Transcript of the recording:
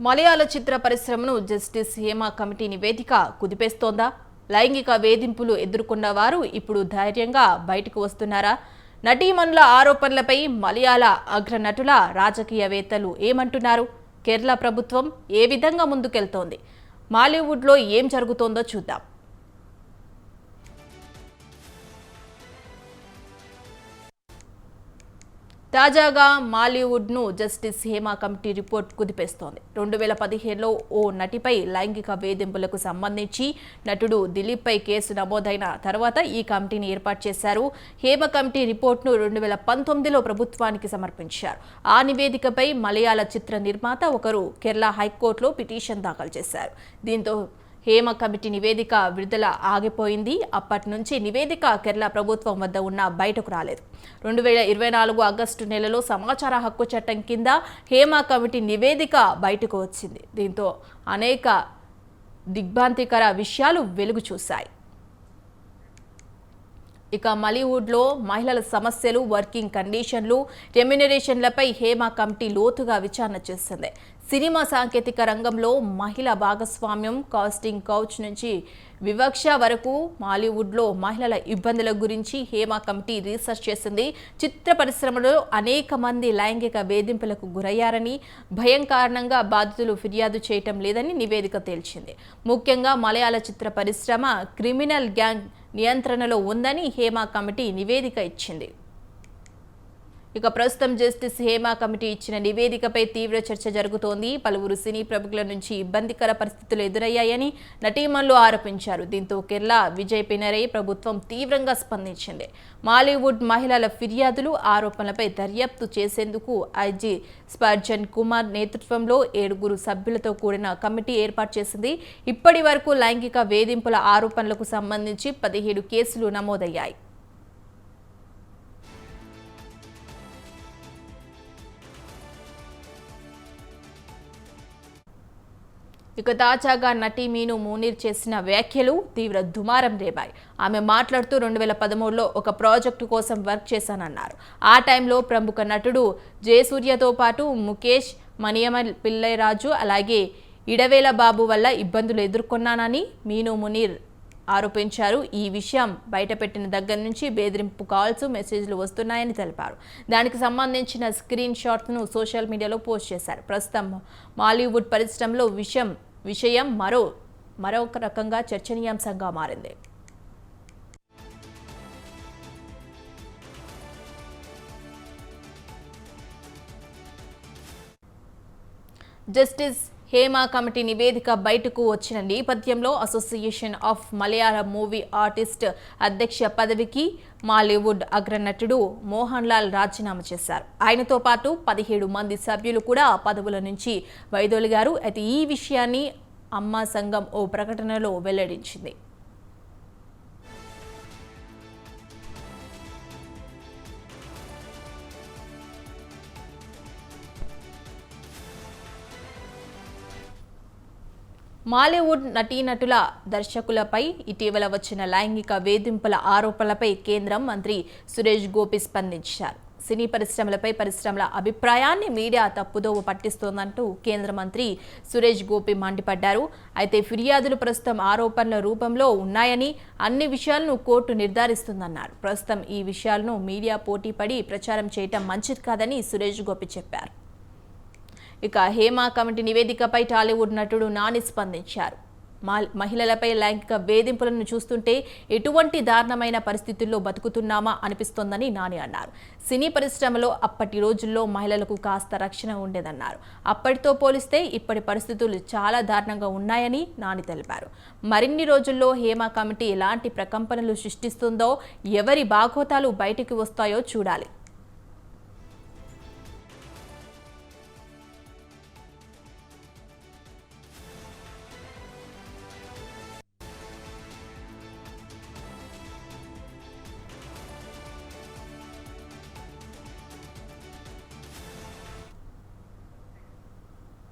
మలయాళ చిత్ర పరిశ్రమను justice Hema committee నివేదిక కుదిపేస్తోందా? లైంగిక వేధింపులు ఎదుర్కొన్న వారు ఇప్పుడు ధైర్యంగా బయటకు వస్తున్నారా? నటీమణుల ఆరోపణలపై మలయాళ అగ్రనటుల రాజకీయవేత్తలు ఏమంటున్నారు? కేరళ ప్రభుత్వం ఏ విధంగా ముందుకెళ్తోంది? మాలీవుడ్లో ఏం జరుగుతోందో చూద్దాం. తాజాగా మాలీవుడ్ను జస్టిస్ హేమ కమిటీ రిపోర్ట్ కుదిపేస్తోంది. రెండు వేల పదిహేనులో ఓ నటిపై లైంగిక వేధింపులకు సంబంధించి నటుడు దిలీప్పై కేసు నమోదైన తర్వాత ఈ కమిటీని ఏర్పాటు చేశారు. హేమ కమిటీ రిపోర్ట్ను రెండు వేల పంతొమ్మిదిలో ప్రభుత్వానికి సమర్పించారు. ఆ నివేదికపై మలయాళ చిత్ర నిర్మాత ఒకరు కేరళ హైకోర్టులో పిటిషన్ దాఖలు చేశారు. దీంతో హేమ కమిటీ నివేదిక విడుదల ఆగిపోయింది. అప్పటి నుంచి నివేదిక కేరళ ప్రభుత్వం వద్ద ఉన్న బయటకు రాలేదు. రెండు వేల ఇరవై నాలుగు ఆగస్టు నెలలో సమాచార హక్కు చట్టం కింద హేమ కమిటీ నివేదిక బయటకు వచ్చింది. దీంతో అనేక దిగ్భ్రాంతికర విషయాలు వెలుగు చూశాయి. ఇక మలీవుడ్లో మహిళల సమస్యలు వర్కింగ్ కండిషన్లు రెమ్యునరేషన్లపై హేమా కమిటీ లోతుగా విచారణ చేస్తుంది సినిమా సాంకేతిక రంగంలో మహిళ భాగస్వామ్యం కాస్టింగ్ కౌచ్ నుంచి వివక్ష వరకు మాలీవుడ్లో మహిళల ఇబ్బందుల గురించి హేమా కమిటీ రీసెర్చ్ చేసింది. చిత్ర పరిశ్రమలో అనేక మంది లైంగిక వేధింపులకు గురయ్యారని భయం కారణంగా బాధితులు ఫిర్యాదు చేయటం లేదని నివేదిక తేల్చింది. ముఖ్యంగా మలయాళ చిత్ర పరిశ్రమ క్రిమినల్ గ్యాంగ్ నియంత్రణలో ఉందని హేమా కమిటీ నివేదిక ఇచ్చింది. ఇక ప్రస్తుతం జస్టిస్ హేమా కమిటీ ఇచ్చిన నివేదికపై తీవ్ర చర్చ జరుగుతోంది. పలువురు సినీ ప్రముఖుల నుంచి ఇబ్బందికర పరిస్థితులు ఎదురయ్యాయని నటీమణులు ఆరోపించారు. దీంతో కేరళ విజయ్ పినరై ప్రభుత్వం తీవ్రంగా స్పందించింది. మాలీవుడ్ మహిళల ఫిర్యాదులు ఆరోపణలపై దర్యాప్తు చేసేందుకు ఐజీ స్పర్జన్ కుమార్ నేతృత్వంలో ఏడుగురు సభ్యులతో కూడిన కమిటీ ఏర్పాటు చేసింది. ఇప్పటి వరకు లైంగిక వేధింపుల ఆరోపణలకు సంబంధించి పదిహేడు కేసులు నమోదయ్యాయి. ఇక తాజాగా నటి మీను మునీర్ చేసిన వ్యాఖ్యలు తీవ్ర దుమారం రేపాయి. ఆమె మాట్లాడుతూ రెండు వేల పదమూడులో ఒక ప్రాజెక్టు కోసం వర్క్ చేశానన్నారు. ఆ టైంలో ప్రముఖ నటుడు జయసూర్యతో పాటు ముఖేష్ మణియమల్ పిల్లైరాజు అలాగే ఇడవేల బాబు వల్ల ఇబ్బందులు ఎదుర్కొన్నానని మీను మునీర్ ఆరోపించారు. ఈ విషయం బయటపెట్టిన దగ్గర నుంచి బెదిరింపు కాల్స్ మెసేజ్లు వస్తున్నాయని తెలిపారు. దానికి సంబంధించిన స్క్రీన్ షాట్ను సోషల్ మీడియాలో పోస్ట్ చేశారు. ప్రస్తుతం మాలీవుడ్ పరిశ్రమలో విషయం విషయం మరో మరొక రకంగా చర్చనీయాంశంగా మారింది. జస్టిస్ హేమా కమిటీ నివేదిక బయటకు వచ్చిన నేపథ్యంలో association of Malayalam movie artist అధ్యక్ష పదవికి మాలీవుడ్ అగ్రనటుడు మోహన్ లాల్ రాజీనామా చేశారు. ఆయనతో పాటు పదిహేడు మంది సభ్యులు కూడా పదవుల నుంచి వైదొలిగారు. అయితే ఈ విషయాన్ని అమ్మా సంఘం ఓ ప్రకటనలో వెల్లడించింది. మాలీవుడ్ నటీనటుల దర్శకులపై ఇటీవల వచ్చిన లైంగిక వేధింపుల ఆరోపణలపై కేంద్రం మంత్రి సురేష్ గోపి స్పందించారు. సినీ పరిశ్రమలపై పరిశ్రమల అభిప్రాయాన్ని మీడియా తప్పుదోవ పట్టిస్తోందంటూ కేంద్ర మంత్రి సురేష్ గోపి మండిపడ్డారు. అయితే ఫిర్యాదులు ప్రస్తుతం ఆరోపణల రూపంలో ఉన్నాయని అన్ని విషయాలను కోర్టు నిర్ధారిస్తుందన్నారు. ప్రస్తుతం ఈ విషయాలను మీడియా పోటీపడి ప్రచారం చేయటం మంచిది కాదని సురేష్ గోపి చెప్పారు. ఇక హేమ కమిటీ నివేదికపై టాలీవుడ్ నటుడు నాని స్పందించారు. మహిళలపై లైంగిక వేధింపులను చూస్తుంటే ఎటువంటి దారుణమైన పరిస్థితుల్లో బతుకుతున్నామా అనిపిస్తోందని నాని అన్నారు. సినీ పరిశ్రమలో అప్పటి రోజుల్లో మహిళలకు కాస్త రక్షణ ఉండేదన్నారు. అప్పటితో పోలిస్తే ఇప్పటి పరిస్థితులు చాలా దారుణంగా ఉన్నాయని నాని తెలిపారు. మరిన్ని రోజుల్లో హేమ కమిటీ ఎలాంటి ప్రకంపనలు సృష్టిస్తుందో ఎవరి బాగోతాలు బయటికి వస్తాయో చూడాలి.